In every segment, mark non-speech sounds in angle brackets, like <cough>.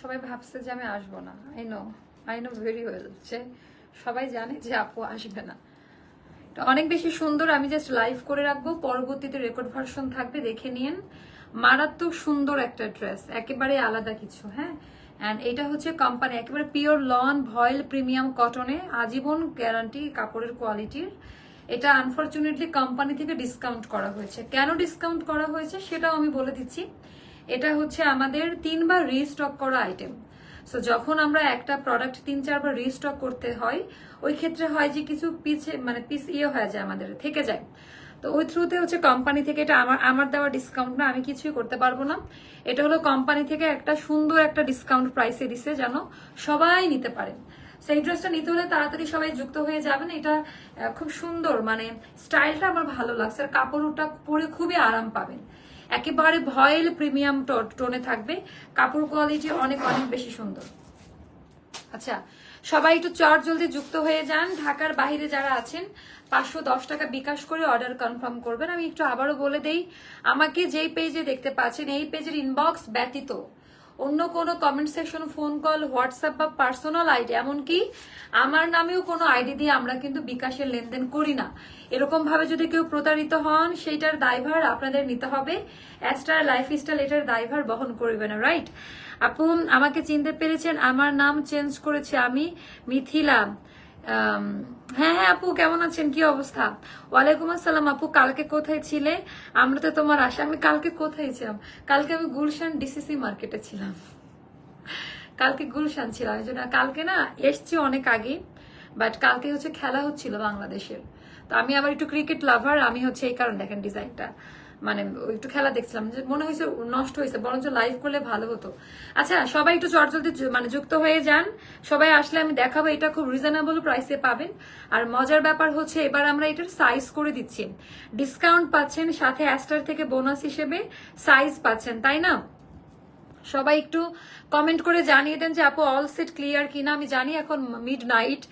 সবাই ভাবছে যে আমি আসব না। I know I know very well যে সবাই জানে যে আপু আসবে না। অনেক বেশি সুন্দর, আমি জাস্ট লাইভ করে রাখব। পরবর্তীতে রেকর্ড ভার্সন থাকবে, দেখে নিন। মারাত্মক সুন্দর একটা ড্রেস একেবারে আলাদা কিছু হ্যাঁ? অ্যান্ড এটা হচ্ছে কোম্পানি একেবারে পিওর লন ভয়েল প্রিমিয়াম কটনে আজীবন গ্যারান্টি কাপড়ের কোয়ালিটির এটা আনফরচুনেটলি কোম্পানি থেকে ডিসকাউন্ট করা হয়েছে। কেন ডিসকাউন্ট করা হয়েছে সেটাও আমি বলে দিচ্ছি। এটা হচ্ছে আমাদের তিনবার রিস্টক করা আইটেম সো যখন আমরা একটা প্রোডাক্ট তিন, চারবার রিস্টক করতে হয়, ওই ক্ষেত্রে হয় যে কিছু পিছে মানে পিস ইয়ে হয়ে যায় আমাদের, থেকে যায়। তো ওই থ্রুতে হচ্ছে কোম্পানি থেকে এটা আমার আমার দেওয়া ডিসকাউন্ট না, আমি কিছুই করতে পারব না। এটা হলো কোম্পানি থেকে একটা সুন্দর একটা ডিসকাউন্ট প্রাইসে দিছে যেন সবাই নিতে পারে। সেই ড্রেসটা নিতে হলে তাড়াতাড়ি সবাই যুক্ত হয়ে যাবেন। এটা খুব সুন্দর মানে স্টাইলটা আমার ভালো লাগছে। আর কাপড়টা পরে খুবই আরাম পাবেন। একেবারে ভয়েল প্রিমিয়াম টোনে থাকবে। কাপড় কোয়ালিটি অনেক অনেক বেশি সুন্দর। আচ্ছা সবাই একটু চট জলদি যুক্ত হয়ে যান। ঢাকার বাহিরে যারা আছেন, পাঁচশো দশ টাকা বিকাশ করে অর্ডার কনফার্ম করবেন। আমি একটু আবারও বলে দেই, আমাকে যেই পেজে দেখতে পাচ্ছেন, এই পেজের ইনবক্স ব্যতীত অন্য কোনো comment section phone call WhatsApp বা পার্সোনাল আইডি এমনকি আমার নামেও কোনো আইডি দিয়ে আমরা কিন্তু বিকাশের লেনদেন করি না। এরকম ভাবে যদি কেউ প্রতারিত হন, সেইটার দায়ভার আপনাদের নিতে হবে। অ্যাস্টার লাইফ স্টাইল এটার দায়ভার বহন করবে না রাইট আপু, আমাকে চিনতে পেরেছেন, আমার নাম চেঞ্জ করেছে আমি, মিথিলা। হ্যাঁ হ্যাঁ আপু, কেমন আছেন? কি অবস্থা? ওয়ালাইকুম আসসালাম, আপু, কালকে কোথায় ছিলে? আমরা তো তোমার আশা, আমি কালকে কোথায় ছিলাম? কালকে আমি গুলশান ডিসিসি মার্কেটে ছিলাম। কালকে গুলশান ছিলাম, এই জন্য কালকে না এসছি অনেক আগে বাট কালকে হচ্ছে খেলা হচ্ছিল বাংলাদেশের। তো আমি আবার একটু ক্রিকেট লাভার আমি হচ্ছে এই কারণ দেখেন ডিজাইনটা মানে একটু খেলা দেখছিলাম, যে মনে হয়েছে নষ্ট হয়েছে, বরঞ্চ লাইভ করলে ভালো হতো। আচ্ছা সবাই একটু চটজলদি মানে যুক্ত হয়ে যান। সবাই আসলে আমি দেখাবো এটা খুব রিজনেবল প্রাইসে পাবেন। আর মজার ব্যাপার হচ্ছে, এবার আমরা এটার সাইজ করে দিচ্ছি। ডিসকাউন্ট পাচ্ছেন সাথে অ্যাস্টার থেকে বোনাস হিসেবে সাইজ পাচ্ছেন, তাই না? সবাই একটু কমেন্ট করে জানিয়ে দেন যে, আপু অল সেট ক্লিয়ার কিনা? আমি জানি এখন মিড নাইট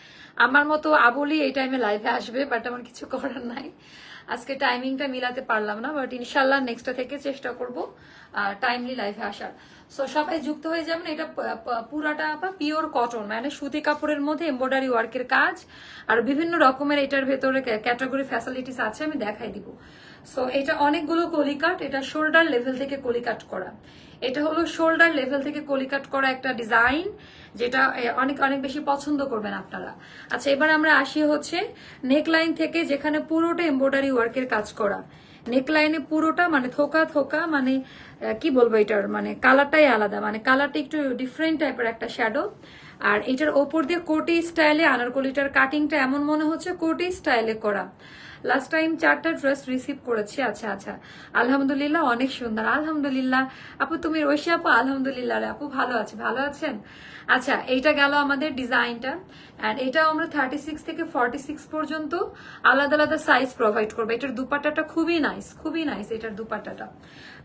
আমার মতো আবলি এই টাইমে লাইভে আসবে বাট আমার কিছু করার নাই। আজকে টাইমিংটা মিলাতে পারলাম না বাট ইনশাল্লাহ নেক্সটটা থেকে চেষ্টা করব টাইমলি লাইফে আসার। সো সবাই যুক্ত হয়ে যাবেন, এটা পুরাটা বা পিওর কটন মানে সুতি কাপড়ের মধ্যে এমব্রয়ডারি ওয়ার্কের কাজ, আর বিভিন্ন রকমের এটার ভেতরে ক্যাটাগরি ফ্যাসিলিটিস আছে, আমি দেখাই দিব। সো এটা অনেকগুলো কলিকাট, এটা শোল্ডার লেভেল থেকে কলিকাট করা। এটা হলো শোল্ডার লেভেল থেকে কলিকাট করা একটা ডিজাইন যেটা অনেক অনেক বেশি পছন্দ করবেন আপনারা। আচ্ছা এবার আমরা আসি হচ্ছে নেকলাইন থেকে, যেখানে পুরোটা এমব্রয়ডারি ওয়ার্কের কাজ করা। নেকলাইনে পুরোটা মানে থোকা থোকা মানে কি বলব এটার? মানে কালারটাই আলাদা মানে কালারটা একটু ডিফারেন্ট টাইপের একটা শ্যাডো আর এটার ওপর দিয়ে কোটি স্টাইলে আনারকলিটার কাটিংটা এমন মনে হচ্ছে কোটি স্টাইলে করা। লাস্ট টাইম চারটা ড্রেস রিসিভ করেছি আচ্ছা আচ্ছা। আলহামদুলিল্লাহ, অনেক সুন্দর। আলহামদুলিল্লাহ। আপু, তুমি রশি, আপু? আলহামদুলিল্লাহ আপু, ভালো আছে, ভালো আছেন? আচ্ছা এইটা গেল আমাদের ডিজাইনটা। অ্যান্ড এটাও আমরা থার্টি সিক্স থেকে ফর্টি সিক্স পর্যন্ত আলাদা আলাদা সাইজ প্রোভাইড করব। এটার দুপাট্টাটা খুবই নাইস খুবই নাইস এটার দুপাট্টাটা।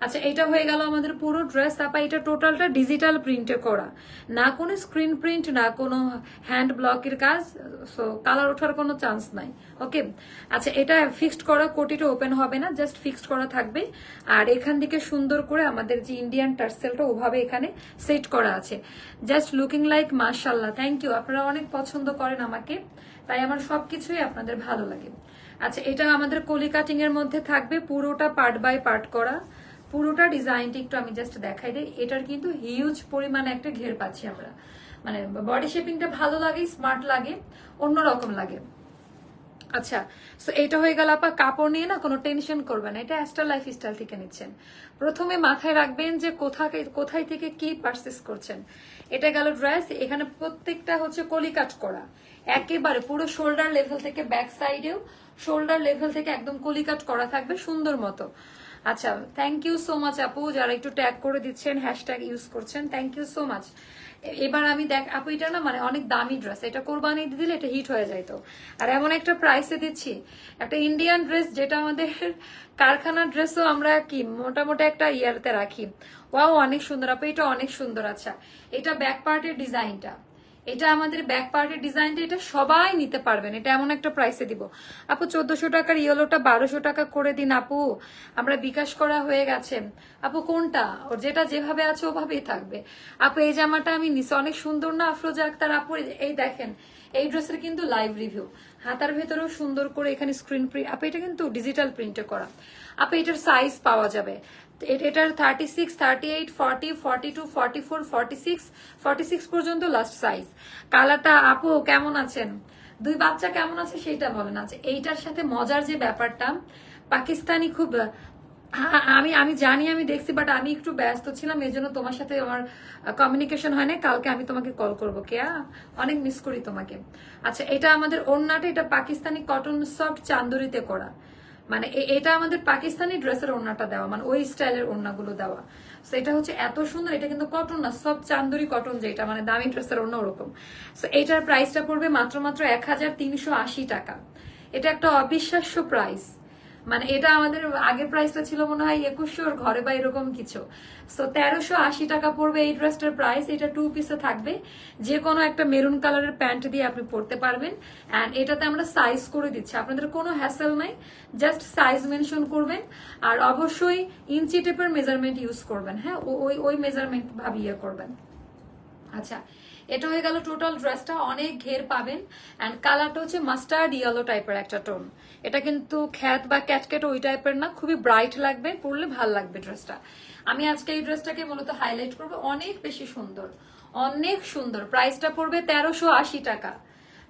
আচ্ছা এটা হয়ে গেল আমাদের পুরো ড্রেস তারপর এটা টোটালটা ডিজিটাল প্রিন্টে করা। না কোনো স্ক্রিন প্রিন্ট না কোনো হ্যান্ড ব্লকের কাজ সো কালার ওঠার কোনো চান্স নাই। ওকে আচ্ছা এটা ফিক্সড করা কোটিটা ওপেন হবে না জাস্ট ফিক্সড করা থাকবে। আর এখান থেকে সুন্দর করে আমাদের যে ইন্ডিয়ান টার্সেলটা ওভাবে এখানে সেট করা আছে। জাস্ট লুকিং লাইক মার্শাল্লাহ থ্যাংক ইউ আপনারা অনেক পছন্দ করেন আমাকে, তাই আমার সবকিছুই আপনাদের ভালো লাগে। আচ্ছা এটা আমাদের কলি কাটিং এর মধ্যে থাকবে, পুরোটা পার্ট বাই পার্ট করা। পুরোটা ডিজাইনটি একটু আমি জাস্ট দেখাই দিই। এটার কিন্তু হিউজ পরিমাণে একটা ঘের পাচ্ছি আমরা। মানে বডি শেপিংটা ভালো লাগে স্মার্ট লাগে, অন্যরকম লাগে। আচ্ছা সো এটা হয়ে গেল আপা, কাপড় নিয়ে না কোনো টেনশন করবেন না, এটা অ্যাস্টার লাইফ স্টাইল থেকে নিচ্ছেন। প্রথমে মাথায় রাখবেন যে কোথাকে, কোথায় থেকে কি পারচেস করছেন। এটা গেল ড্রেস এখানে প্রত্যেকটা হচ্ছে কলিকাট করা। একেবারে পুরো শোল্ডার লেভেল থেকে ব্যাক সাইডেও শোল্ডার লেভেল থেকে একদম কলিকাট করা থাকবে সুন্দর মতো। আচ্ছা থ্যাংক ইউ সো মাচ আপু, যারা একটু ট্যাগ করে দিচ্ছেন হ্যাশট্যাগ ইউজ করছেন থ্যাংক ইউ সো মাচ এবার আমি দেখ, আপু, এটা না মানে অনেক দামি ড্রেস এটা কোরবানি দিলে এটা হিট হয়ে যাইতো আর এমন একটা প্রাইসে দিচ্ছি, একটা ইন্ডিয়ান ড্রেস যেটা আমাদের <laughs> কারখানার ড্রেসও আমরা কি, মোটামুটি একটা ইয়ারতে রাখি। ওয়াও অনেক সুন্দর, আপু, এটা অনেক সুন্দর আচ্ছা। এটা ব্যাক পার্টের ডিজাইনটা এটা আমাদের ব্যাক পার্টের ডিজাইনটা এটা সবাই নিতে পারবেন। এটা এমন একটা প্রাইসে দিব। আপু, চোদ্দশো টাকার ইয়েলোটা বারোশো টাকা করে দিন আপু। আমরা বিকাশ করা হয়ে গেছে। আপু, কোনটা? ওর যেটা যেভাবে আছে ওভাবেই থাকবে। আপু, এই জামাটা আমি নিচে অনেক সুন্দর না, আফরোজা আক্তার? আপু, এই দেখেন, এই ড্রেসের কিন্তু লাইভ রিভিউ হাতার ভেতরেও সুন্দর করে এখানে স্ক্রিন প্রিন্ট আপ, এটা কিন্তু ডিজিটাল প্রিন্টে করা। আপ, এটার সাইজ পাওয়া যাবে। এটার thirty six thirty eight forty forty two forty four forty six forty six পর্যন্ত লাস্ট সাইজ কালারটা আপু, কেমন আছেন? দুই বাচ্চা কেমন আছে সেইটা বলেন আছে এইটার সাথে মজার যে ব্যাপারটা, পাকিস্তানি খুব হ্যাঁ, আমি আমি জানি আমি দেখছি বাট আমি একটু ব্যস্ত ছিলাম এই জন্য তোমার সাথে আমার কমিউনিকেশন হয় না কালকে আমি তোমাকে কল করব কেয়া? অনেক মিস করি তোমাকে। আচ্ছা এটা আমাদের ওড়নাটা এটা পাকিস্তানি কটন সফট চান্দুরিতে করা। মানে এটা আমাদের পাকিস্তানি ড্রেসের ওড়নাটা দেওয়া মানে ওই স্টাইলের ওড়নাগুলো দেওয়া। তো এটা হচ্ছে এত সুন্দর এটা কিন্তু কটন না সব চান্দুরি কটন যেটা মানে দামি ড্রেসের ওড়না ওরকম। তো এটার প্রাইসটা পড়বে মাত্র মাত্র এক হাজার তিনশো আশি টাকা। এটা একটা অবিশ্বাস্য প্রাইস মানে এটা আমাদের আগের প্রাইসটা ছিল মনে হয় একুশশোর ঘরে বা এরকম কিছু। সো তেরোশো আশি টাকা পড়বে এই ড্রেসটার প্রাইস এটা টু পিসে থাকবে। যে কোনো একটা মেরুন কালারের প্যান্ট দিয়ে আপনি পরতে পারবেন। অ্যান্ড এটাতে আমরা সাইজ করে দিচ্ছি। আপনাদের কোনো হ্যাসেল নাই জাস্ট সাইজ মেনশন করবেন। আর অবশ্যই ইঞ্চি টেপের মেজারমেন্ট ইউজ করবেন। হ্যাঁ ওই ওই মেজারমেন্ট ভাবিয়ে করবেন। আচ্ছা এটা হয়ে গেল টোটাল ড্রেসটা অনেক ঘের পাবেন। অ্যান্ড কালারটা হচ্ছে মাস্টার্ড ইয়েলো টাইপের একটা টোন এটা কিন্তু খ্যাত বা ক্যাটকেট ওই টাইপের না, খুবই ব্রাইট লাগবে, পরলে ভালো লাগবে ড্রেসটা আমি আজকে এই ড্রেসটাকে মূলত হাইলাইট করব, অনেক বেশি সুন্দর, অনেক সুন্দর। প্রাইসটা পড়বে তেরোশো আশি টাকা।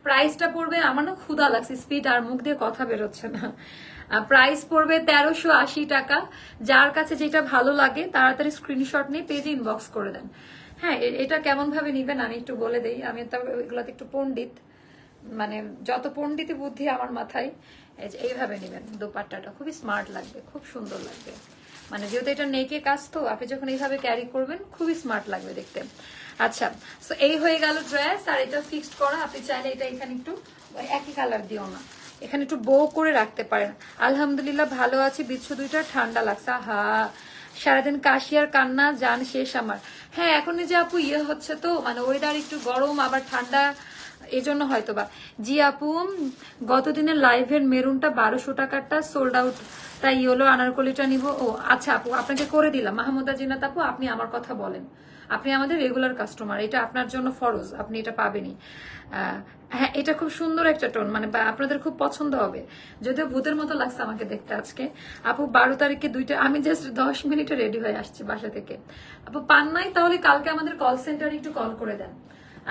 প্রাইসটা পড়বে, আমার না ক্ষুদা লাগছে স্পিড আর মুখ দিয়ে কথা বেরোচ্ছে না। প্রাইস পড়বে তেরোশো আশি টাকা। যার কাছে যেটা ভালো লাগে, তাড়াতাড়ি স্ক্রিনশট নিয়ে পেজে ইনবক্স করে দেন। হ্যাঁ এটা কেমন ভাবে নিবেন আমি একটু বলে দিই। আমি তো এগুলাতে একটু পণ্ডিত। মানে যত পণ্ডিতি বুদ্ধি আমার মাথায় এইভাবে নেবেন দোপাট্টাটা। খুবই স্মার্ট লাগবে, খুব সুন্দর লাগবে। মানে যেহেতু এটা নেকে কাজ তো, আপনি যখন এইভাবে ক্যারি করবেন, খুবই স্মার্ট লাগবে দেখতে। আচ্ছা তো এই হয়ে গেল ড্রেস আর এটা ফিক্সড করা। আপনি চাইলে এটা এখানে একটু একই কালার দিও না। এখানে একটু বো করে রাখতে পারেন। আলহামদুলিল্লাহ ভালো আছি, বিচ্ছু দুইটা, ঠান্ডা লাগছে। হা সারাদিন কাশি আর কান্না যান শেষ আমার। হ্যাঁ এখন যে আপু ইয়ে হচ্ছে তো মানে ওয়েদার একটু গরম, আবার ঠান্ডা এই জন্য হয়তো বা জি আপু, গতদিনের লাইভের মেরুনটা বারোশো টাকারটা সোল্ড আউট তাই ইয়েলো আনারকলিটা নিব। ও আচ্ছা আপু, আপনাকে করে দিলাম। মাহমুদা জিনাত আপু, আপনি আমার কথা বলেন। আপনি আমাদের রেগুলার কাস্টমার এটা আপনার জন্য ফরজ, আপনি এটা পাবেনই। হ্যাঁ এটা খুব সুন্দর একটা টোন মানে আপনাদের খুব পছন্দ হবে। যদিও ভূতের মতো লাগছে আমাকে দেখতে আজকে। আপু, বারো তারিখে দুইটা আমি জাস্ট দশ মিনিটে রেডি হয়ে আসছি বাসা থেকে। আপু, পান নাই, তাহলে কালকে আমাদের কল সেন্টারে একটু কল করে দেন।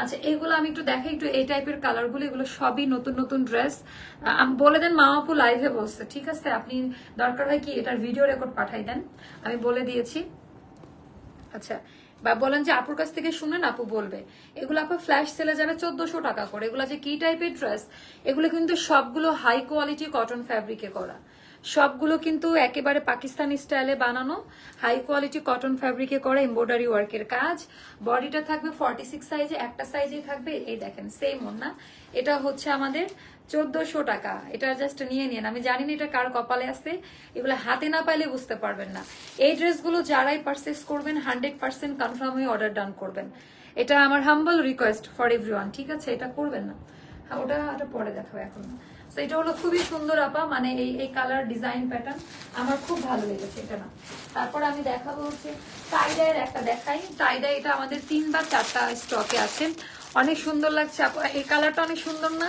আচ্ছা এগুলো আমি একটু দেখাই, একটু এই টাইপের কালারগুলো এগুলো সবই নতুন নতুন ড্রেস বলে দেন মা আপু লাইভে বলছে ঠিক আছে, আপনি দরকার হয় কি এটার ভিডিও রেকর্ড পাঠাই দেন। আমি বলে দিয়েছি। আচ্ছা বা বলেন যে আপুর কাছ থেকে শুনেন আপু বলবে। এগুলো আপু ফ্ল্যাশ সেলে যাবে চোদ্দশো টাকা করে, এগুলো যে কি টাইপের ড্রেস এগুলো কিন্তু সবগুলো হাই কোয়ালিটি কটন ফ্যাব্রিকে করা। সবগুলো কিন্তু একেবারে পাকিস্তানি স্টাইলে বানানো হাই কোয়ালিটি কটন ফ্যাব্রিকে করা এমব্রয়ডারি ওয়ার্কের কাজ। বডিটা থাকবে ফর্টি সিক্স সাইজে একটা সাইজে থাকবে, এই দেখেন সেম না এটা হচ্ছে আমাদের চোদ্দশো টাকা। এটা জাস্ট নিয়ে নিন আমি জানি না এটা কার কপালে আছে। এগুলো হাতে না পাইলে বুঝতে পারবেন না। এই ড্রেসগুলো যারাই পারচেস করবেন হান্ড্রেড পার্সেন্ট কনফার্ম হয়ে অর্ডার ডান করবেন। এটা আমার হাম্বল রিকোয়েস্ট ফর এভরিওয়ান ঠিক আছে? এটা করবেন না। হ্যাঁ ওটা ওটা পরে দেখাবো এখন। তো এটা হলো খুবই সুন্দর আপা মানে এই এই কালার ডিজাইন প্যাটার্ন আমার খুব ভালো লেগেছে এটা না। তারপর আমি দেখাবো হচ্ছে টাইডাইয়ের একটা দেখাই। টাইডাই এটা আমাদের তিন বা চারটা স্টকে আছে। অনেক সুন্দর লাগছে আপু। এই কালারটা অনেক সুন্দর না?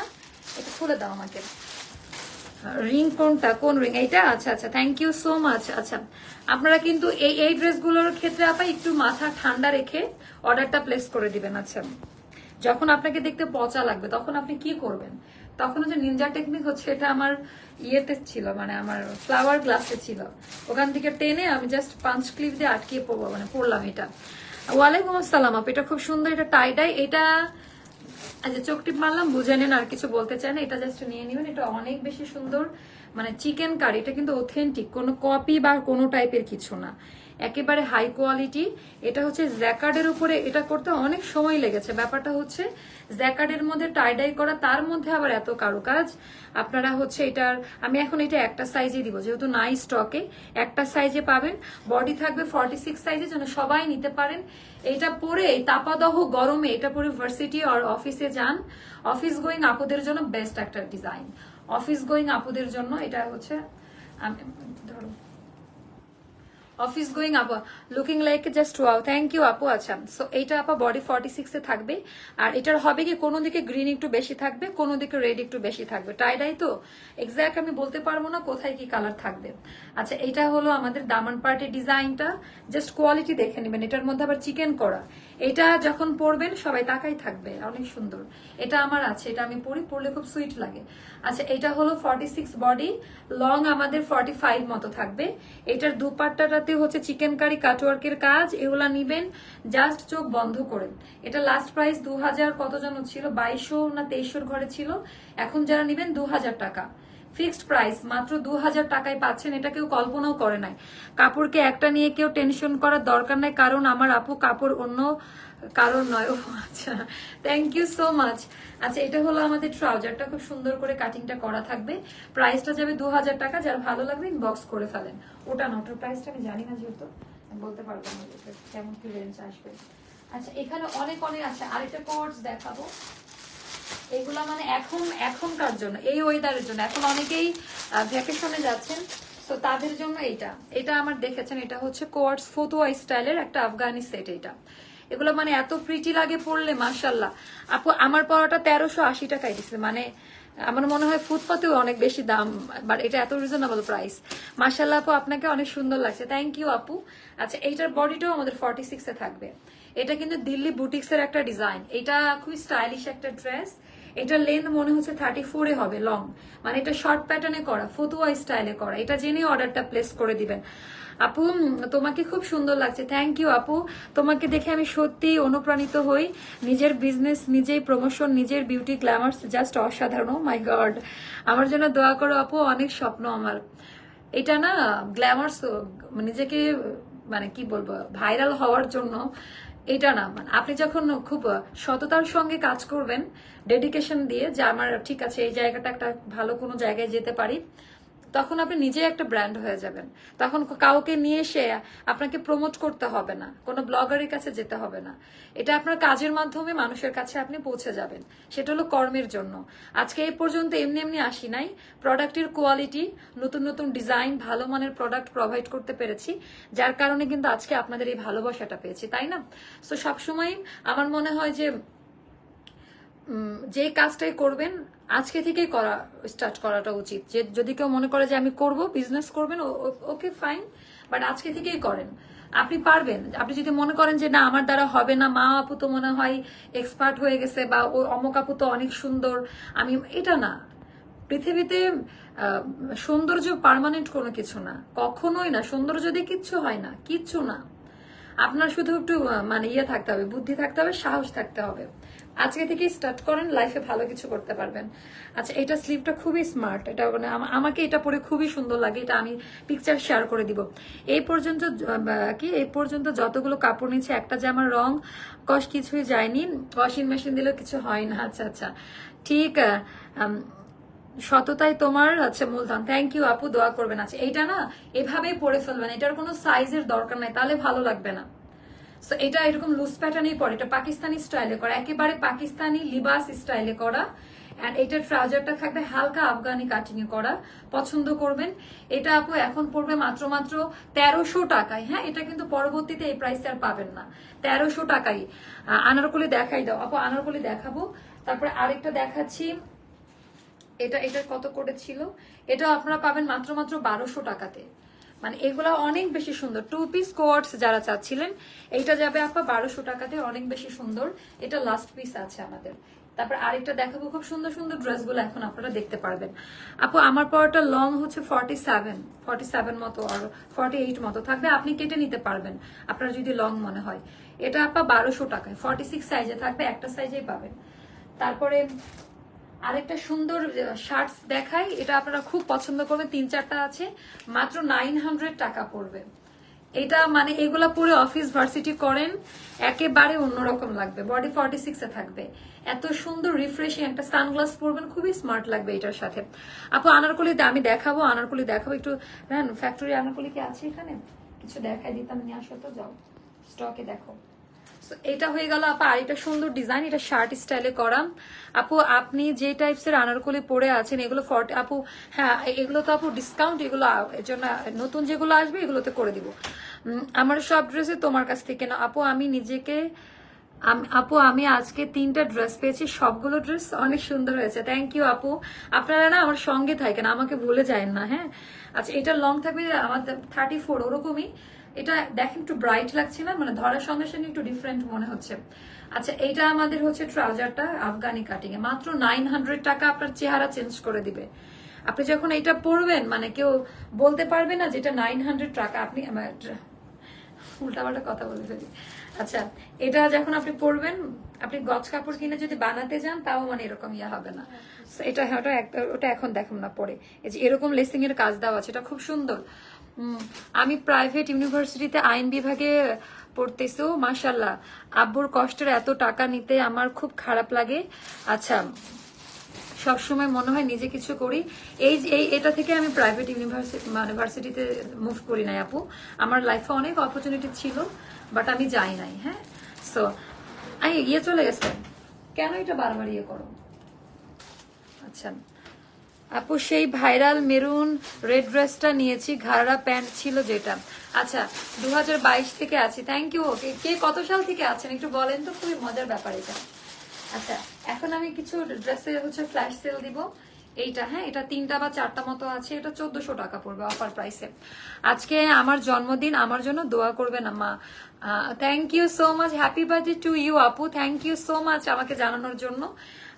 এটা খুলে দাও আমাকে। রিং কোনটা কোন রিং? এইটা? আচ্ছা আচ্ছা থ্যাংক ইউ সো মাচ আচ্ছা আপনারা কিন্তু এই এই ড্রেসগুলোর ক্ষেত্রে আপা একটু মাথা ঠান্ডা রেখে অর্ডারটা প্লেস করে দিবেন আচ্ছা। যখন আপনাকে দেখতে পচা লাগবে, তখন আপনি কি করবেন? তখন যে নিনজা টেকনিক হচ্ছে, এটা আমার ইয়েতে ছিল মানে আমার ফ্লাওয়ার গ্লাসে ছিল। ওখান থেকে টেনে আমি জাস্ট পাঁচ ক্লিপ দিয়ে আটকিয়ে পড়ব মানে পড়লাম এটা। ওয়ালাইকুম আসসালাম আপ, এটা খুব সুন্দর, এটা টাইডাই এটা আচ্ছা চোখ টিপ মারলাম, বুঝে নেন, আর কিছু বলতে চাই না। এটা জাস্ট নিয়ে নেবেন। এটা অনেক বেশি সুন্দর মানে চিকেন কারি এটা কিন্তু অথেন্টিক কোনো কপি বা কোনো টাইপের কিছু না। একেবারে হাই কোয়ালিটি এটা হচ্ছে জ্যাকার্ডের উপরে এটা করতে অনেক সময় লেগেছে। ব্যাপারটা হচ্ছে জ্যাকার্ডের মধ্যে টাইডাই করা, তার মধ্যে আবার এত কারুকাজ। আপনারা হচ্ছে এটার, আমি এখন এটা একটা সাইজে দিব, যেহেতু নাই স্টকে একটা সাইজে পাবেন। বডি থাকবে ফর্টি সিক্স সাইজে যেন সবাই নিতে পারেন। এটা পরে তাপাদহ গরমে, এটা পরে ভার্সিটি আর অফিসে যান। অফিস গোয়িং আপুদের জন্য বেস্ট একটা ডিজাইন অফিস গোয়িং আপুদের জন্য এটা হচ্ছে ধরো অফিস গোয়িং আপা looking like just wow thank you আপু আচ্ছা সো এইটা আপা বডি ফর্টি সিক্সে থাকবে। আর এটার হবে কি, কোনো দিকে গ্রিন একটু বেশি থাকবে, কোনো দিকে রেড একটু বেশি থাকবে। টাইডাই তো? এক্স্যাক্ট আমি বলতে পারব না কোথায় কি কালার থাকবে। আচ্ছা এটা হলো আমাদের দামান পার্টির ডিজাইনটা। জাস্ট কোয়ালিটি দেখে নেবেন, এটার মধ্যে আবার চিকেন করা। এটা যখন পরবেন, সবাই তাকাই থাকবে, অনেক সুন্দর। এটা আমার আছে, এটা আমি পরি, পরলে খুব সুইট লাগে। আচ্ছা এটা হলো ফর্টি সিক্স বডি লং আমাদের ফর্টি ফাইভ মতো থাকবে। এটার দুপাট্টাটাতে হচ্ছে চিকেন কারি কাটওয়ার্কের কাজ, এগুলা নিবেন জাস্ট চোখ বন্ধ করেন। এটা লাস্ট প্রাইস দু হাজার কত জন ছিল, বাইশশো না তেইশশোর ঘরে ছিল। এখন যারা নিবেন দু হাজার টাকা। ফিক্সড প্রাইস মাত্র দু হাজার টাকায় পাচ্ছেন, এটা কেউ কল্পনাও করে নাই। কাপড়কে একটা নিয়ে কেউ টেনশন করার দরকার নাই, কারণ আমার আপু কাপড় অন্য কারণ নয়, ও আচ্ছা থ্যাংক ইউ সো মাচ আচ্ছা এটা হলো আমাদের ট্রাউজারটা খুব সুন্দর করে কাটিংটা করা থাকবে। প্রাইসটা যাবে দু হাজার টাকা, যার ভালো লাগবে ইনবক্স করে ফেলেন। ওটা না ওটার প্রাইসটা আমি জানি না যেহেতু বলতে পারব না কেমন কি রেঞ্জ আসবে। আচ্ছা এখানে অনেক অনেক আছে আরেকটা কোর্স দেখাবো। এগুলা মানে এখন, এখনকার জন্য, এই ওয়েদারের জন্য। এখন অনেকেই ভ্যাকেশনে যাচ্ছেন, তো তাদের জন্য এটা এটা আমার দেখেছেন, এটা হচ্ছে কোয়ার্টস ফতুয়া স্টাইলের একটা আফগানি সেট এটা এগুলো মানে এত প্রিটি লাগে পড়লে মার্শাল্লাহ আপু, আমার পড়াটা তেরোশো আশি টাকায় দিচ্ছে মানে আমার মনে হয় ফুটপাতেও অনেক বেশি দাম, বাট এটা এত রিজনেবল প্রাইস মার্শাল্লাহ আপু, আপনাকে অনেক সুন্দর লাগছে। থ্যাংক ইউ আপু। আচ্ছা এইটার বডিটাও আমাদের ফর্টি সিক্সে থাকবে। এটা কিন্তু দিল্লি বুটিক্সের একটা ডিজাইন এটা খুবই স্টাইলিশ একটা ড্রেস এটা লেন্থ মনে হচ্ছে থার্টি ফোরে হবে লং মানে এটা শর্ট প্যাটার্নে করা, ফতুয়া স্টাইলে করা। এটা জেনে অর্ডারটা প্লেস করে দিবেন। আপু, তোমাকে খুব সুন্দর লাগছে। থ্যাংক ইউ আপু। তোমাকে দেখে আমি সত্যি অনুপ্রাণিত হই। নিজের বিজনেস নিজেই প্রমোশন নিজের বিউটি গ্ল্যামার্স জাস্ট অসাধারণ। মাই গড আমার জন্য দোয়া করো, আপু, অনেক স্বপ্ন আমার। এটা না গ্ল্যামার্স নিজেকে মানে কি বলব ভাইরাল হওয়ার জন্য এটা না মানে আপনি যখন খুব সততার সঙ্গে কাজ করবেন ডেডিকেশন দিয়ে যে আমার ঠিক আছে, এই জায়গাটা একটা ভালো কোনো জায়গায় যেতে পারি। তখন আপনি নিজে একটা ব্র্যান্ড হয়ে যাবেন। তখন কাউকে নিয়ে এসে আপনাকে প্রমোট করতে হবে না। কোনো ব্লগারের কাছে যেতে হবে না। এটা আপনার কাজের মাধ্যমে মানুষের কাছে আপনি পৌঁছে যাবেন। সেটা হলো কর্মের জন্য। আজকে এই পর্যন্ত এমনি এমনি আসি নাই। প্রোডাক্টের কোয়ালিটি নতুন নতুন ডিজাইন ভালো মানের প্রোডাক্ট প্রোভাইড করতে পেরেছি। যার কারণে কিন্তু আজকে আপনাদের এই ভালোবাসাটা পেয়েছি, তাই না? সো সবসময় আমার মনে হয় যে যে কাজটাই করবেন আজকে থেকেই করা স্টার্ট করাটা উচিত। যে যদি কেউ মনে করে যে আমি করব বিজনেস করবেন ওকে ফাইন বাট আজকে থেকেই করেন। আপনি পারবেন। আপনি যদি মনে করেন যে না, আমার দ্বারা হবে না, মা আপু তো মনে হয় এক্সপার্ট হয়ে গেছে বা ও, অমক আপু তো অনেক সুন্দর, আমি, এটা না। পৃথিবীতে সৌন্দর্য পার্মানেন্ট কোনো কিছু না। কখনোই না। সৌন্দর্য দিয়ে কিচ্ছু হয় না। কিচ্ছু না। আপনার শুধু একটু মানে ইয়ে থাকতে হবে, বুদ্ধি থাকতে হবে, সাহস থাকতে হবে। আজকে থেকে স্টার্ট করেন লাইফে ভালো কিছু করতে পারবেন। আচ্ছা এটা স্লিপটা খুবই স্মার্ট এটা মানে আমাকে এটা পরে খুবই সুন্দর লাগে, এটা আমি পিকচার শেয়ার করে দিব। এই পর্যন্ত কি, এই পর্যন্ত যতগুলো কাপড় নিচ্ছে একটা জামার রং কষ কিছুই যায়নি ওয়াশিং মেশিন দিলেও কিছু হয় না আচ্ছা আচ্ছা। ঠিক সততাই তোমার হচ্ছে মূলধন। থ্যাংক ইউ আপু, দোয়া করবেন। আচ্ছা এইটা না, এভাবেই পরে ফেলবেন, এটার কোনো সাইজের দরকার নাই, তাহলে ভালো লাগবে না। So, এটা এরকম লুজ প্যাটার্নেই পরে এটা পাকিস্তানি স্টাইলে করা। একেবারে পাকিস্তানি লিবাস স্টাইলে করা। এন্ড এটার ট্রাউজারটা থাকবে হালকা আফগানি কাটিং এ করা। পছন্দ করবেন। এটা আপু এখন পড়বে মাত্র মাত্র তেরোশো টাকায়। হ্যাঁ এটা কিন্তু পরবর্তীতে এই প্রাইসে আর পাবেন না। তেরোশো টাকায়। আনারকলি দেখাই দাও। আপু আনারকলি দেখাবো। তারপরে আরেকটা দেখাচ্ছি। এটা এটা কত করে ছিল? এটা আপনারা পাবেন মাত্র মাত্র বারোশো টাকাতে। মানে এগুলা অনেক বেশি সুন্দর। টু পিস কোয়ার্টস যারা চাচ্ছিলেন, এইটা যাবে আপা বারোশো টাকাতে অনেক বেশি সুন্দর। এটা লাস্ট পিস আছে আমাদের। তারপর আরেকটা দেখাবো, খুব সুন্দর সুন্দর ড্রেসগুলো এখন আপনারা দেখতে পারবেন। আপু, আমার পরটা লং হচ্ছে ফর্টি সেভেন ফর্টি সেভেন মতো আর ফর্টি এইট মতো থাকবে, আপনি কেটে নিতে পারবেন, আপনার যদি লং মনে হয়। এটা আপা বারোশো টাকায় ফর্টি সিক্স সাইজে থাকবে, একটা সাইজেই পাবেন। তারপরে আরেকটা সুন্দর শার্টস দেখাই। এটা আপনারা খুব পছন্দ করবেন। তিন চারটা আছে। মাত্র নাইন হান্ড্রেড টাকা পড়বে। এটা মানে এগুলা পরে অফিস ভার্সিটি করেন, একেবারে অন্যরকম লাগবে। বডি ফর্টি সিক্সে থাকবে। এত সুন্দর রিফ্রেশিং একটা সানগ্লাস পরবেন। খুবই স্মার্ট লাগবে এটার সাথে। আপু, আনারকলি আমি দেখাবো, আনারকলি দেখাবো। একটু হ্যাঁ ফ্যাক্টরি আনারকলি কি আছে এখানে? কিছু দেখাই দিতাম নিয়ে আসো তো, যাও। স্টকে দেখো। এটা হয়ে গেল আপা, আর এটা সুন্দর ডিজাইন এটা শার্ট স্টাইলে করা। আপু, আপনি যে টাইপস এর আনারকলি পরে আছেন, এগুলো ফর্টি আপু হ্যাঁ এগুলো তো আপু ডিসকাউন্ট এগুলো এর জন্য নতুন যেগুলো আসবে, এগুলোতে করে দিব। আমার সব ড্রেসে তোমার কাছ থেকে না আপু, আমি নিজেকে আপু, আমি আজকে তিনটা ড্রেস পেয়েছি, সবগুলো ড্রেস অনেক সুন্দর হয়েছে। থ্যাংক ইউ আপু। আপনারা না আমার সঙ্গে থাকেন, আমাকে ভুলে যায় না হ্যাঁ? আচ্ছা এটা লং থাকবে আমাদের থার্টি ফোর ওরকমই। এটা দেখেন একটু ব্রাইট লাগছে না? মানে ধরার সঙ্গে সঙ্গে একটু ডিফারেন্ট মনে হচ্ছে। আচ্ছা এটা আমাদের হচ্ছে ট্রাউজারটা আফগানি কাটিং এ মাত্র নাইন হান্ড্রেড টাকা আপনার চেহারা চেঞ্জ করে দিবে। আপনি যখন এটা পরবেন মানে কেউ বলতে পারবে না যেটা নাইন হান্ড্রেড টাকা। আপনি উল্টাপাল্টা কথা বলে ফেলি। আচ্ছা এটা যখন আপনি পরবেন, আপনি গছ কাপড় কিনে যদি বানাতে যান, তাও মানে এরকম ইয়া হবে না। এটা ওটা এখন দেখুন না পরে। এই যে এরকম লেসিং এর কাজ দেওয়া আছে, এটা খুব সুন্দর। আমি প্রাইভেট ইউনিভার্সিটিতে আইন বিভাগে পড়তেছো মাসাল্লাহ আব্বুর কষ্টের এত টাকা নিতে আমার খুব খারাপ লাগে। আচ্ছা সবসময় মনে হয় নিজে কিছু করি। এই এই, এটা থেকে আমি প্রাইভেট ইউনিভার্সিটি মানে ভার্সিটিতে মুভ করি নাই আপু। আমার লাইফে অনেক অপরচুনিটি ছিল বাট আমি যাই নাই হ্যাঁ? সো ইয়ে চলে গেছে। কেন এটা বারবার ইয়ে করো? আচ্ছা। আপু, সেই ভাইরাল মেরুন রেড ড্রেসটা নিয়েছি, ঘাড়া প্যান্ট ছিল যেটা। আচ্ছা দু হাজার বাইশ থেকে আছি। থ্যাংক ইউ কে কত সাল থেকে আছেন? একটু বলেন তো, খুবই মজার ব্যাপার এটা। আচ্ছা এখন আমি কিছু ড্রেসে হচ্ছে ফ্ল্যাশ সেল দিব। এইটা হ্যাঁ এটা তিনটা বা চারটা মতো আছে, এটা চোদ্দশো টাকা পড়বে অফার প্রাইসে আজকে আমার জন্মদিন, আমার জন্য দোয়া করবেন মা thank you so much happy birthday to you আপু। থ্যাংক ইউ সো মাচ আমাকে জানানোর জন্য।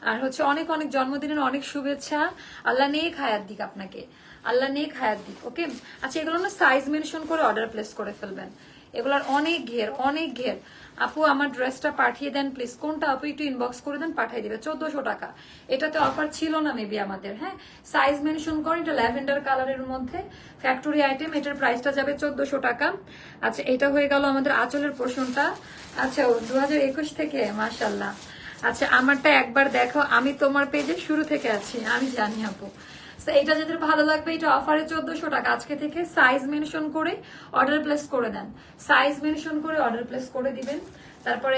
আর হচ্ছে অনেক অনেক জন্মদিনের অনেক শুভেচ্ছা। আল্লাহ নেক হায়াত দিক আপনাকে। আল্লাহ নেক হায়াত দিক, ওকে? আচ্ছা এগুলো না সাইজ মেনশন করে অর্ডার প্লেস করে ফেলবেন। এগুলার অনেক ঘের অনেক ঘের। আপু, আমার ড্রেসটা পাঠিয়ে দেন প্লিজ কোনটা আপু? একটু ইনবক্স করে দেন, পাঠিয়ে দিবে। চোদ্দশো টাকা। এটাতে অফার ছিল না মেবি আমাদের হ্যাঁ? সাইজ মেনশন করে এটা ল্যাভেন্ডার কালারের মধ্যে। ফ্যাক্টরি আইটেম এটার প্রাইসটা যাবে চোদ্দশো টাকা। আচ্ছা এটা হয়ে গেল আমাদের আঁচলের পোষণটা আচ্ছা দু হাজার একুশ থেকে মাসাল্লাহ আচ্ছা আমারটা একবার দেখো। আমি তোমার পেজে শুরু থেকে আছি, আমি জানি আপু। এটা যাদের ভালো লাগবে, এটা অফারে চোদ্দশো টাকা। আজকে থেকে সাইজ মেনশন করে অর্ডার প্লেস করে দেন। সাইজ মেনশন করে অর্ডার প্লেস করে দিবেন। তারপরে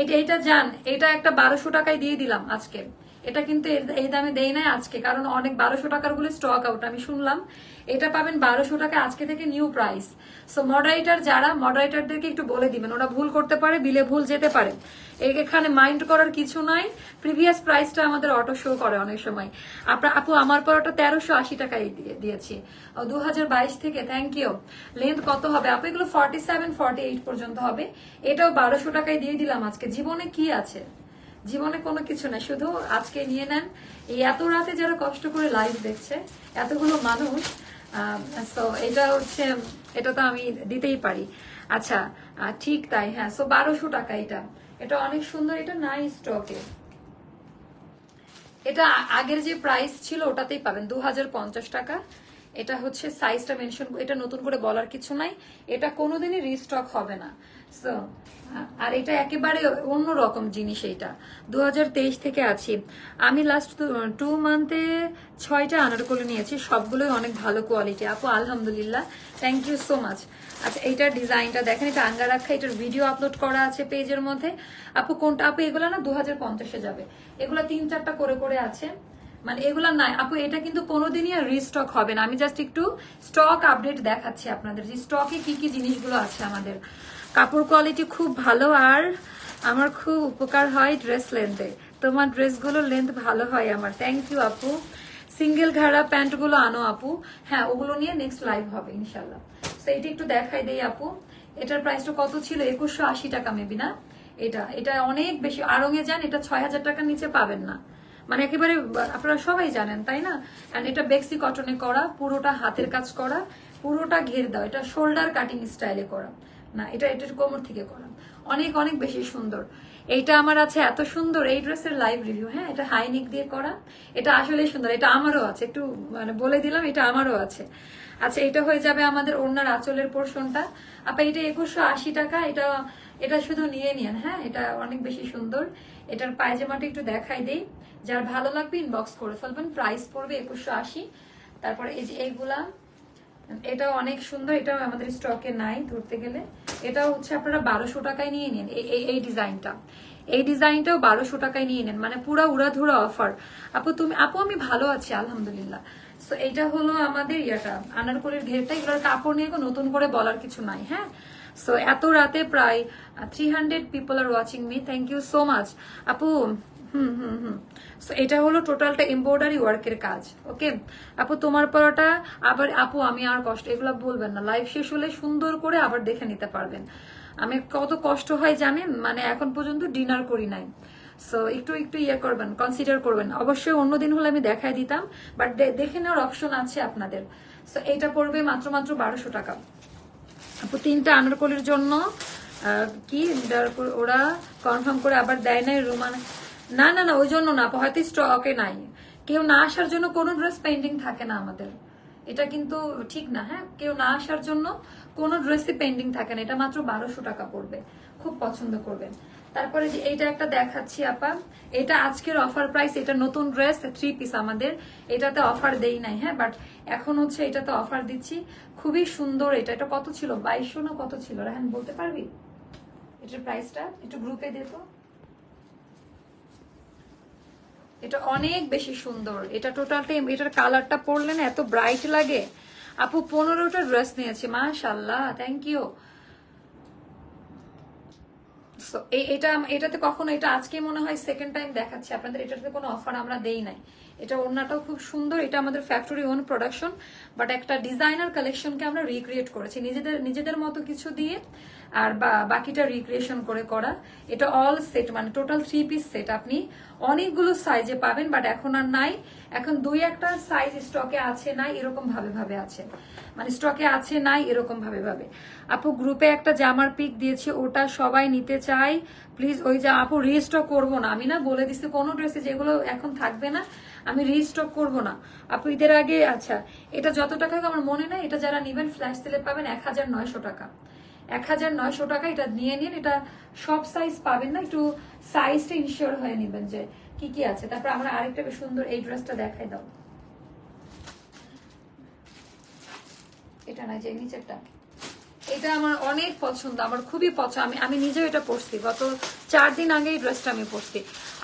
এইটা এইটা যান এটা একটা বারোশো টাকায় দিয়ে দিলাম আজকে। এটা কিন্তু এই দামে দেই নাই আজকে, কারণ অনেক বারোশো টাকারগুলো স্টক আউট আমি শুনলাম। এটা পাবেন বারোশো টাকা আজকে থেকে নিউ প্রাইস সো মডারেটার যারা মডারেটারদেরকে একটু বলে দিবেন, ওরা ভুল করতে পারে, বিলে ভুল যেতে পারে। এখানে মাইন্ড করার কিছু নাই। প্রিভিয়াস প্রাইসটা আমাদের অটো শো করে অনেক সময়। আপনার আপু, আমার পর ওটা তেরোশো আশি টাকায় দিয়ে- দিয়েছি। দু হাজার বাইশ থেকে থ্যাংক ইউ লেন্থ কত হবে? আপু, এগুলো ফর্টি সেভেন ফর্টি এইট পর্যন্ত হবে। এটাও বারোশো টাকায় দিয়ে দিলাম আজকে। জীবনে কি আছে? জীবনে কোনো কিছু না শুধু আজকে নিয়ে নেন। এই এত রাতে যারা কষ্ট করে লাইভ দেখছে, এতগুলো মানুষ তো এটা হচ্ছে, এটা তো আমি দিতেই পারি। আচ্ছা ঠিক তাই হ্যাঁ সো বারোশো টাকা এটা। এটা অনেক সুন্দর, এটা নাই স্টকে এটা আগের যে প্রাইস ছিল, ওটাতেই পাবেন দু হাজার পঞ্চাশ টাকা। এটা হচ্ছে সাইজটা মেনশন এটা নতুন করে বলার কিছু নাই। এটা কোনোদিনই রিস্টক হবে না। সো আর এটা একেবারে অন্যরকম জিনিস এটা দু হাজার তেইশ থেকে আছি। আমি লাস্ট টু মান্থে ছয়টা আনারকলি নিয়েছি। সবগুলোই অনেক ভালো কোয়ালিটি আপু, আলহামদুলিল্লাহ। থ্যাংক ইউ সো মাচ আচ্ছা এইটার ডিজাইনটা দেখেন, এটা আঙ্গা রাখা এটার ভিডিও আপলোড করা আছে পেজের মধ্যে। আপু, কোনটা? আপু, এগুলো না দু হাজার যাবে। এগুলো তিন চারটা করে করে আছে। মানে এগুলো নাই। আপু, এটা কিন্তু কোনোদিনই আর রিস্টক হবে না। আমি জাস্ট একটু স্টক আপডেট দেখাচ্ছি আপনাদের যে স্টকে কি কি জিনিসগুলো আছে আমাদের। কাপড় কোয়ালিটি খুব ভালো আর আমার খুব উপকার হয় ড্রেস লেন্থে তোমার ড্রেসগুলো লেন্থ ভালো হয় আমার। থ্যাংক ইউ আপু। সিঙ্গেল ঘাড়া প্যান্টগুলো আনো, আপু। হ্যাঁ ওগুলো নিয়ে নেক্সট লাইভ হবে ইনশাল্লাহ তো এটা একটু দেখাই দেই, আপু। এটার প্রাইসটা কত ছিল? একুশশো আশি টাকা মেবি না? এটা এটা অনেক বেশি। আরঙে যান, এটা ছয় হাজার টাকার নিচে পাবেন না। মানে একেবারে, আপনারা সবাই জানেন, তাই না? এটা বেক্সি কটনে করা, পুরোটা হাতের কাজ করা, পুরোটা ঘের দাও। এটা শোল্ডার কাটিং স্টাইলে করা। না, এটা এটা কোমর থেকে করা। অনেক অনেক বেশি সুন্দর। এইটা আমার আছে এত সুন্দর, এই ড্রেসের লাইভ রিভিউ হ্যাঁ? এটা হাই নেক দিয়ে করা। এটা আসলেই সুন্দর, এটা আমারও আছে। একটু মানে বলে দিলাম, এটা আমারও আছে। আচ্ছা এটা হয়ে যাবে আমাদের ওনার আঁচলের পোর্শনটা। আপা, এটা একুশশো আশি টাকা, এটা এটা শুধু নিয়ে নিন হ্যাঁ? এটা অনেক বেশি সুন্দর। এটার পায়জামাটা একটু দেখাই দেই। যার ভালো লাগবে ইনবক্স করে ফেলবেন প্রাইস পড়বে একুশশো আশি। তারপরে এই যে এইগুলা এটাও অনেক সুন্দর, এটাও আমাদের স্টকে নাই ধরতে গেলে। এটাও হচ্ছে আপনারা বারোশো টাকায় নিয়ে নিন এই- ডিজাইনটা এই ডিজাইনটাও বারোশো টাকায় নিয়ে নেন মানে পুরো উড়াধুরা অফার আপু, তুমি, আপু, আমি ভালো আছি, আলহামদুলিল্লাহ। সো এইটা হলো আমাদের ইয়েটা, আনারকলির ঘেরটা, এগুলোর কাপড় নিয়ে নতুন করে বলার কিছু নাই হ্যাঁ? সো এত রাতে প্রায় three hundred people are watching me thank you so much আপু হুম হুম হুম। সো এটা হলো টোটালটা এমব্রয়ডারি ওয়ার্কের কাজ ওকে আপু, তোমার পরোটা আবার, আপু, আমি আর কষ্ট, এগুলো বলবেন না। লাইভ শেষ হলে সুন্দর করে আবার দেখে নিতে পারবেন। আমি কত কষ্ট হয় জানেন? মানে এখন পর্যন্ত ডিনার করি নাই। সো একটু একটু ইয়ে করবেন কনসিডার করবেন। অবশ্যই অন্যদিন হলে আমি দেখাই দিতাম বাট দেখে নেওয়ার অপশন আছে আপনাদের। সো এটা পড়বে মাত্র মাত্র বারোশো টাকা। আপু, তিনটা আনারকলির জন্য কি ওরা কনফার্ম করে আবার দেয় নাই রুমান না না না, ওই জন্য না হয়তো স্টকে নাই। কেউ না আসার জন্য কোনো ড্রেস পেন্ডিং থাকে না আমাদের। এটা কিন্তু ঠিক না হ্যাঁ? কেউ না আসার জন্য কোনো ড্রেসই পেন্ডিং থাকে না। এটা মাত্র বারোশো টাকা পড়বে। খুব পছন্দ করবেন। তারপরে যে এইটা একটা দেখাচ্ছি, আপা। এটা আজকের অফার প্রাইস এটা নতুন ড্রেস থ্রি পিস আমাদের। এটাতে অফার দেই নাই হ্যাঁ? বাট এখন হচ্ছে এটাতে অফার দিচ্ছি। খুবই সুন্দর এটা। এটা কত ছিল? বাইশশো না কত ছিল? রাহান বলতে পারবি? এটার প্রাইসটা একটু গ্রুপে দে তো এটা অনেক বেশি সুন্দর। এটা টোটালটা এটার কালারটা পরলে না এত ব্রাইট লাগে। আপু পনেরোটা ড্রেস নিয়েছে মাশাল্লাহ থ্যাংক ইউ এটা, এটাতে কখনো, এটা আজকে মনে হয় সেকেন্ড টাইম দেখাচ্ছি। আপনাদের এটাতে কোনো অফার আমরা দেই নাই। এটা ওড়নাটাও খুব সুন্দর, এটা আমাদের ফ্যাক্টরি ওন প্রোডাকশন বাট একটা ডিজাইনার কালেকশনকে আমরা রিক্রিয়েট করেছি। নিজেদের নিজেদের মতো কিছু দিয়ে, আর বাকিটা রিক্রিয়েশন করে করা। এটা অল সেট মানে টোটাল থ্রি পিস সেট আপনি অনেকগুলো সাইজে পাবেন বাট এখন আর নাই। এখন দুই একটা সাইজ স্টকে আছে, নাই, এরকম ভাবে ভাবে আছে। মানে স্টকে আছে, নাই, এরকম ভাবে ভাবে। আপু গ্রুপে একটা জামার পিক দিয়েছি, ওটা সবাই নিতে চাই প্লিজ ওই যে আপু রিস্টক করব না। আমি না বলে দিচ্ছি কোনো ড্রেসে যেগুলো এখন থাকবে না, আমি রিস্টক করব না। আপু, ঈদের আগে আচ্ছা এটা যত টাকা আমার মনে নাই, এটা যারা নিবেন ফ্ল্যাশ সেলে পাবেন এক হাজার নয়শো টাকা। এক হাজার নয়শো টাকা এটা নিয়ে নিন, এটা সব সাইজ পাবেন না, একটু সাইজটা ইনশিওর হয়ে নেবেন যে কি কি আছে। তারপর আমরা আরেকটা সুন্দর এই ড্রেসটা দেখাই দাও। এটা না, যে নিচেরটা। এটা আমার অনেক পছন্দ, আমার খুবই পছন্দ, আমি আমি নিজেও এটা পরছি। গত চার দিন আগে এই ড্রেসটা আমি পরছি।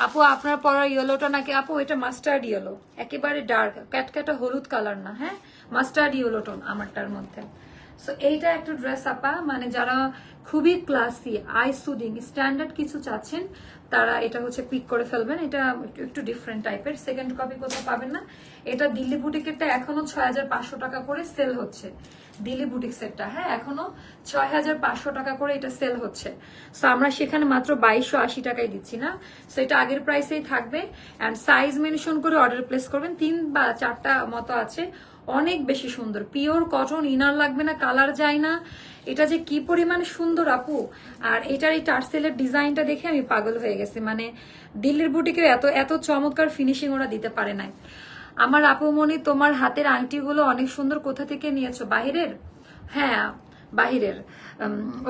আপু, আপনার পরার ইয়েলোটা নাকি, আপু, এটা মাস্টার্ড ইয়েলো একেবারে ডার্ক ক্যাটক্যাটা হলুদ কালার না হ্যাঁ? মাস্টার্ড ইয়েলো টোন আমারটার মধ্যে। সো এইটা একটা ড্রেস আপা মানে যারা খুবই ক্লাসি আই সুদিং স্ট্যান্ডার্ড কিছু চাচ্ছেন, তারা এটা হচ্ছে পিক করে ফেলবেন। এটা একটু- একটু ডিফারেন্ট টাইপের সেকেন্ড কপি কোথাও পাবেন না। এটা দিল্লি বুটিকেরটা এখনও ছয় হাজার পাঁচশো টাকা করে সেল হচ্ছে। দিল্লি বুটিক সেটটা হ্যাঁ এখনও ছয় হাজার পাঁচশো টাকা করে এটা সেল হচ্ছে। সো আমরা সেখানে মাত্র বাইশশো আশি টাকায় দিচ্ছি না। সো এটা আগের প্রাইসেই থাকবে। অ্যান্ড সাইজ মেনশন করে অর্ডার প্লেস করবেন। তিন বা চারটা মতো আছে। অনেক বেশি সুন্দর। পিওর কটন, ইনার লাগবে না, কালার যায় না। এটা যে কি পরিমাণ সুন্দর আপু। আর এটার এই টার্সেলের ডিজাইনটা দেখে আমি পাগল হয়ে গেছি। মানে দিল্লির বুটিকে এত এত চমৎকার ফিনিশিং ওরা দিতে পারে নাই। আমার আপুমনি তোমার হাতের আংটিগুলো অনেক সুন্দর কোথা থেকে নিয়েছো? বাহিরের? হ্যাঁ বাহিরের।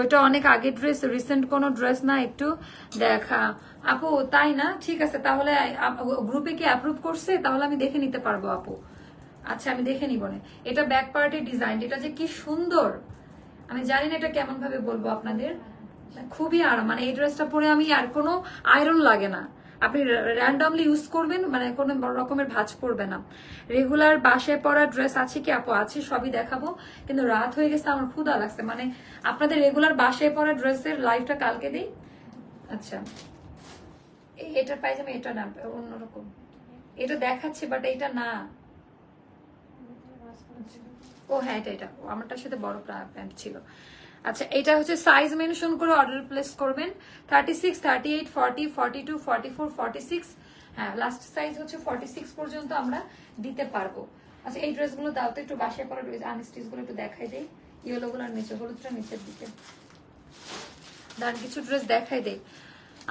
ওইটা অনেক আগের ড্রেস রিসেন্ট কোনো ড্রেস না একটু দেখা। আপু, তাই না? ঠিক আছে, তাহলে গ্রুপে কি অ্যাপ্রুভ করছে? তাহলে আমি দেখে নিতে পারব আপু। আচ্ছা আমি দেখে নিব এটা ব্যাক পার্টের ডিজাইন এটা যে কি সুন্দর। আমি জানি না এটা কেমন ভাবে বলব আপনাদের। খুবই আরাম মানে এই ড্রেসটা পরে আমি আর কোনো আয়রন লাগে না। আপনি র্যান্ডামলি ইউজ করবেন মানে কোনো রকমের ভাঁজ পড়বে না। রেগুলার বাসায় পরা ড্রেস আছে কি আপু? আছে, সবই দেখাবো। কিন্তু রাত হয়ে গেছে, আমার ক্ষুধা লাগছে। মানে আপনাদের রেগুলার বাসায় পরা ড্রেসের লাইফটা কালকে দিই? আচ্ছা। এ- এটার পাইজামা এটা না, অন্যরকম। এটা দেখাচ্ছে বাট এটা না। ও হ্যাঁ এটা এটা। আমারটার সাথে বড় প্যান্ট ছিল। আচ্ছা এটা হচ্ছে সাইজ মেনশন করে অর্ডার প্লেস করবেন। Thirty six thirty eight forty forty two forty four forty six হ্যাঁ লাস্ট সাইজ হচ্ছে ফর্টি সিক্স পর্যন্ত আমরা দিতে পারব। আচ্ছা এই ড্রেসগুলো দাও তো, একটু বাসায় পরা ড্রেস আনস্টিচগুলো একটু দেখাই দেই। ইয়েলো গুলোর নিচে হলুদটা নিচের দিকে। দাঁড়ান কিছু ড্রেস দেখাই দেই।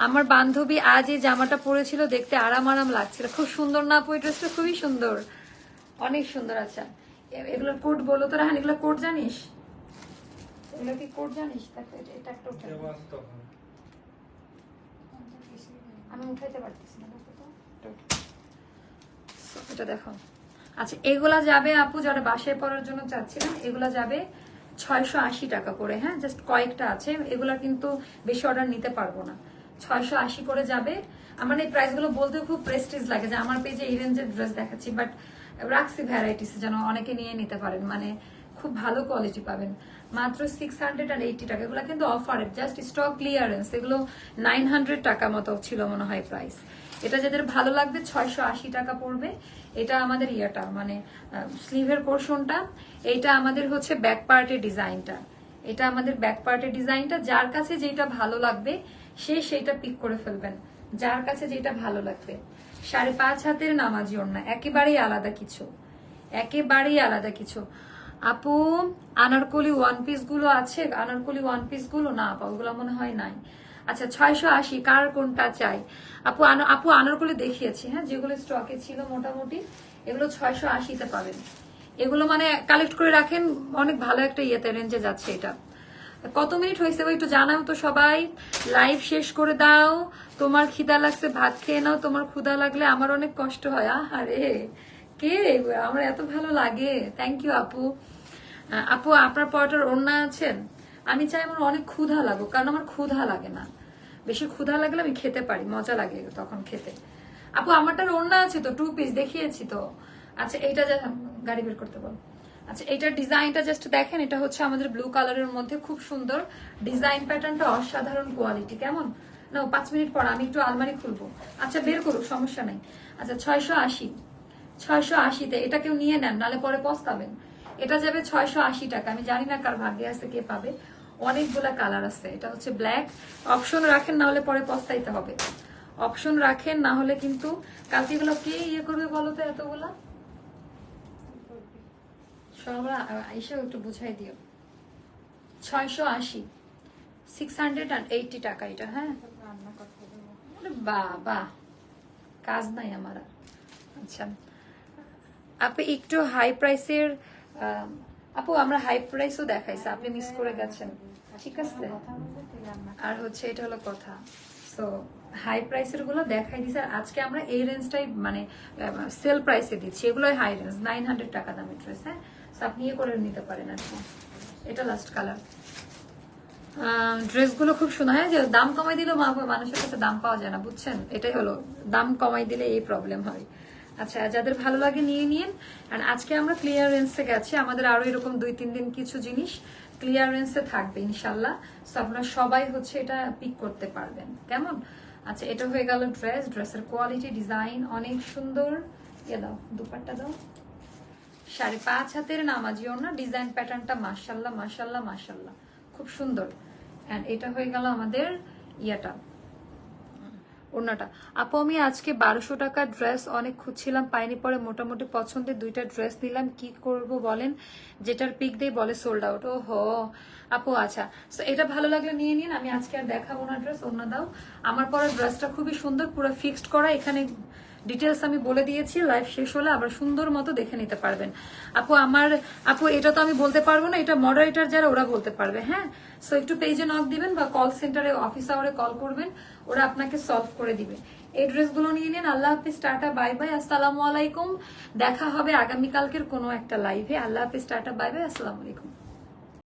আমার বান্ধবী আজ এই জামাটা পরেছিল, দেখতে আরাম আরাম লাগছিল। খুব সুন্দর না আপু, এই ড্রেসটা খুবই সুন্দর। অনেক সুন্দর আচ্ছা। এগুলোর কোট বলো তো রাহান এগুলো কোট জানিস? এগুলো কি কোট জানিস? এটা- একটা আমি উঠাইতে পারতেছি না এটা দেখো। আচ্ছা এগুলা যাবে আপু যারা বাসায় পড়ার জন্য চাচ্ছিলেন এগুলা যাবে ছয়শো আশি টাকা করে হ্যাঁ? জাস্ট কয়েকটা আছে এগুলা কিন্তু বেশি অর্ডার নিতে পারব না। ছয়শো আশি করে যাবে আমার এই প্রাইসগুলো বলতে খুব প্রেস্টিজ লাগে যে আমার পেজে এই রেঞ্জের ড্রেস দেখাচ্ছি বাট রাখছি ভ্যারাইটিস যেন অনেকে নিয়ে নিতে পারেন মানে খুব ভালো কোয়ালিটি পাবেন। মাত্র সিক্স হান্ড্রেড আর এইটি টাকা, এগুলো কিন্তু অফারের জাস্ট স্টক ক্লিয়ারেন্স এগুলো নাইন হান্ড্রেড টাকা মতো ছিল মনে হয় প্রাইস এটা যাদের ভালো লাগবে, ছয়শো আশি টাকা পড়বে। এটা আমাদের ইয়েটা মানে স্লিভের পোর্শনটা এইটা আমাদের হচ্ছে ব্যাক পার্টের ডিজাইনটা এটা আমাদের ব্যাক পার্টের ডিজাইনটা যার কাছে যেটা ভালো লাগবে, সে সেইটা পিক করে ফেলবেন। যার কাছে যেটা ভালো লাগবে। সাড়ে পাঁচ হাতের নামাজি ওড়না, একেবারেই আলাদা কিছু। একেবারেই আলাদা কিছু। আপু, আনারকলি ওয়ান পিসগুলো আছে? আনারকলি ওয়ান পিসগুলো? না, আপা, ওগুলো মনে হয় নাই। আচ্ছা ছয়শো আশি, কার কোনটা চাই? আপু আপু, আনারকলি দেখিয়েছি হ্যাঁ? যেগুলো স্টকে ছিল মোটামুটি, এগুলো ছয়শো আশিতে পাবেন। এগুলো মানে কালেক্ট করে রাখেন, অনেক ভালো একটা ইয়েতে রেঞ্জে যাচ্ছে এটা। কত মিনিট হয়েছে একটু জানাও তো সবাই। লাইভ শেষ করে দাও। তোমার খিদা লাগছে, ভাত খেয়ে নাও। তোমার ক্ষুদা লাগলে আমার অনেক কষ্ট হয়। আহারে, কে আমার এত ভালো লাগে। থ্যাংক ইউ আপু। আপু, আপনার পরটার ওড়না আছেন আমি চাই আমার অনেক ক্ষুধা লাগুক, কারণ আমার ক্ষুধা লাগে না। বেশি ক্ষুধা লাগলে আমি খেতে পারি, মজা লাগে তখন খেতে। আপু, আমারটার ওড়না আছে তো টু পিস দেখিয়েছি তো। আচ্ছা এইটা যা, গাড়ি বের করতে বল। আচ্ছা এটার ডিজাইনটা জাস্ট দেখেন, এটা হচ্ছে আমাদের ব্লু কালারের মধ্যে খুব সুন্দর ডিজাইন প্যাটার্নটা অসাধারণ কোয়ালিটি কেমন? না পাঁচ মিনিট পর আমি একটু আলমারি খুলবো। আচ্ছা বের করুক, সমস্যা নাই। আচ্ছা ছয়শো আশি। ছয়শো আশিতে এটা কেউ নিয়ে নেন, নালে পরে পস্তাবেন। এটা যাবে ছয়শো আশি টাকা। আমি জানি না কার ভাগ্যে আছে, কে পাবে। অনেকগুলা কালার আছে। এটা হচ্ছে ব্ল্যাক অপশন রাখেন না হলে পরে পস্তাইতে হবে। অপশন রাখেন না হলে কিন্তু কালকে এগুলো কে ইয়ে করবে বলো তো এতগুলা? বুঝাই দিও। ছয়শো আশি। সিক্স হান্ড্রেড অ্যান্ড টাকা এটা হ্যাঁ? বাবা, কাজ নাই আমার। আচ্ছা। আপনি একটু হাই প্রাইসের আপু, আমরা হাই প্রাইসও দেখাইছি, আপনি মিস করে গেছেন। ঠিক আছে? আর হচ্ছে এটা হলো কথা। সো হাই প্রাইসেরগুলো দেখাই দিছে, আর আজকে আমরা এই রেঞ্জটাই মানে সেল প্রাইসে দিচ্ছি। এগুলোই হাই রেঞ্জ নাইন হান্ড্রেড টাকা দামের ড্রেস হ্যাঁ? আপনি ইয়ে করে নিতে পারেন আর কি। এটা লাস্ট কালার ড্রেসগুলো খুব সুন্দর। হ্যাঁ যে দাম কমাই দিলেও মানুষের কাছে দাম পাওয়া যায় না, বুঝছেন? এটাই হলো। দাম কমাই দিলে এই প্রবলেম হয়। আচ্ছা যাদের ভালো লাগে নিয়ে নিন। আর আজকে আমরা ক্লিয়ারেন্সে গেছি। আমাদের আরও এরকম দুই, তিন দিন কিছু জিনিস ক্লিয়ারেন্সে থাকবে ইনশাল্লাহ তো আপনারা সবাই হচ্ছে এটা পিক করতে পারবেন। কেমন? আচ্ছা এটা হয়ে গেল ড্রেস ড্রেসের কোয়ালিটি ডিজাইন অনেক সুন্দর। ইয়ে দাও, দুপাট্টা দাও। সাড়ে পাঁচ হাতের নামাজিও না ডিজাইন প্যাটার্নটা মাশাল্লাহ মাশাল্লাহ মাশাল্লাহ। খুব সুন্দর। অ্যান্ড এটা হয়ে গেল আমাদের ইয়াটা, ওড়নাটা। আপু, আমি আজকে বারোশো টাকা ড্রেস অনেক খুঁজছিলাম, পাইনি পরে মোটামুটি পছন্দের দুইটা ড্রেস নিলাম। কি করব বলেন? যেটার পিক দিয়ে বলে সোল্ড আউট ও হো আপু আচ্ছা। এটা ভালো লাগলে নিয়ে নিন, আমি আজকে আর দেখাবো না ড্রেস অন্য দাও। আমার পরা ড্রেসটা খুবই সুন্দর, পুরো ফিক্সড করা। এখানে ডিটেলস আমি বলে দিয়েছি লাইভ শেষ হলে আবার সুন্দর মতো দেখে নিতে পারবেন। আপু, আমার, আপু, এটা তো আমি বলতে পারব না, এটা মডারেটার যারা ওরা বলতে পারবে হ্যাঁ? সো একটু পেজে নক দিবেন বা কল সেন্টারে অফিস আওয়ারে কল করবেন, ওরা আপনাকে সলভ করে দিবে। এই ড্রেসগুলো নিয়ে নিন, আল্লাহ হাফিজ, টাটা বাই বাই আসসালামু আলাইকুম। দেখা হবে আগামীকালকের কোনো একটা লাইভে আল্লাহ হাফিজ, টাটা বাই বাই আসসালামু আলাইকুম।